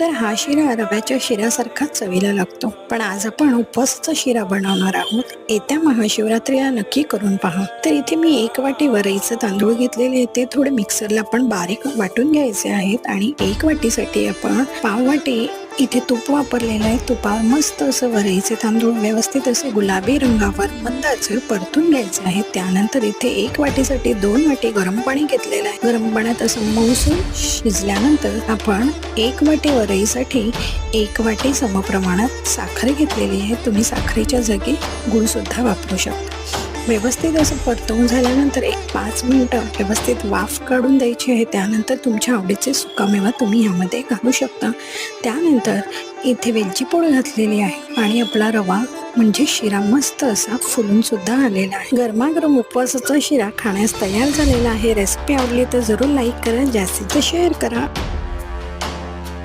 तर हा शिरा रव्याच्या शिऱ्यासारखाच चवीला लागतो. पण आज आपण उपवासाचा शिरा बनवणार आहोत. येत्या महाशिवरात्रीला नक्की करून पहा. तर इथे मी एक वाटी वरईचे तांदूळ घेतलेले ते थोडे मिक्सरला आपण बारीक वाटून घ्यायचे आहेत. आणि एक वाटीसाठी आपण पाव वाटी इथे तूप वापरलेलं आहे. तुपावर मस्त असं वरईचे तांदूळ व्यवस्थित असे गुलाबी रंगावर मंद आचर परतून घ्यायचे आहे. त्यानंतर इथे एक वाटीसाठी दोन वाटी गरम पाणी घेतलेलं आहे. गरम पाण्यात असं मऊसून शिजल्यानंतर आपण एक वाटी वरईसाठी एक वाटी समप्रमाणात साखर घेतलेली आहे. तुम्ही साखरेच्या जागी गुळ सुद्धा वापरू शकता. व्यवस्थित असं परतवून झाल्यानंतर एक पाच मिनटं व्यवस्थित वाफ काढून द्यायची आहे. त्यानंतर तुमच्या आवडीचे सुकामेवा तुम्ही ह्यामध्ये घालू शकता. त्यानंतर इथे वेलची पोळ घातलेली आहे आणि आपला रवा म्हणजे शिरा मस्त असा फुलून सुद्धा आलेला आहे. गरमागरम उपवासाचा शिरा खाण्यास तयार झालेला आहे. रेसिपी आवडली तर जरूर लाईक करा जास्तीत जास्त शेअर करा.